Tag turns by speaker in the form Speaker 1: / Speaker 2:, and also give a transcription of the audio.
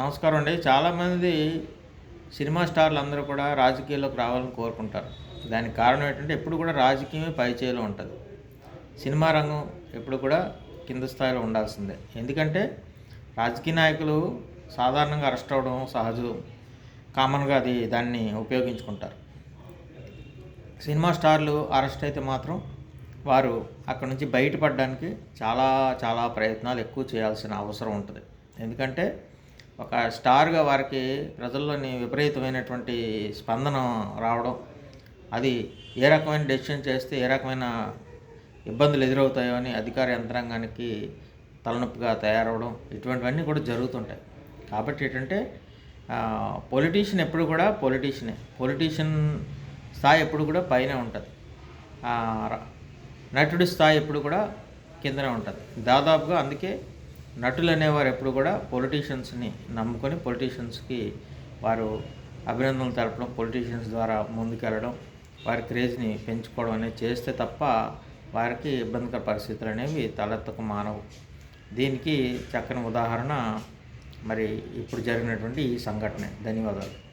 Speaker 1: నమస్కారం అండి. చాలామంది సినిమా స్టార్లు అందరూ కూడా రాజకీయాల్లోకి రావాలని కోరుకుంటారు. దానికి కారణం ఏంటంటే ఎప్పుడు కూడా రాజకీయమే పైచేయలో ఉంటుంది. సినిమా రంగం ఎప్పుడు కూడా కింద స్థాయిలో ఉండాల్సిందే. ఎందుకంటే రాజకీయ నాయకులు సాధారణంగా అరెస్ట్ అవ్వడం సహజం. కామన్గా అది దాన్ని ఉపయోగించుకుంటారు. సినిమా స్టార్లు అరెస్ట్ అయితే మాత్రం వారు అక్కడ నుంచి బయటపడడానికి చాలా చాలా ప్రయత్నాలు ఎక్కువ చేయాల్సిన అవసరం ఉంటుంది. ఎందుకంటే ఒక స్టార్గా వారికి ప్రజల్లోని విపరీతమైనటువంటి స్పందన రావడం అది ఏ రకమైన డెసిషన్ చేస్తే ఏ రకమైన ఇబ్బందులు ఎదురవుతాయో అని అధికార యంత్రాంగానికి తలనొప్పిగా తయారవడం ఇటువంటివన్నీ కూడా జరుగుతుంటాయి. కాబట్టి ఏంటంటే పొలిటీషియన్ ఎప్పుడు కూడా పొలిటీషియనే. పొలిటీషియన్ స్థాయి ఎప్పుడు కూడా పైనే ఉంటుంది. నటుడి స్థాయి ఎప్పుడు కూడా కిందనే ఉంటుంది. దాదాపుగా అందుకే నటులు అనేవారు ఎప్పుడు కూడా పొలిటీషియన్స్ని నమ్ముకొని పొలిటీషియన్స్కి వారు అభినందనలు తెలపడం పొలిటీషియన్స్ ద్వారా ముందుకెళ్ళడం వారి క్రేజ్ని పెంచుకోవడం అనేది చేస్తే తప్ప వారికి ఇబ్బందికర పరిస్థితులు అనేవి తలెత్తకు మానవు. దీనికి చక్కని ఉదాహరణ మరి ఇప్పుడు జరిగినటువంటి ఈ సంఘటన. ధన్యవాదాలు.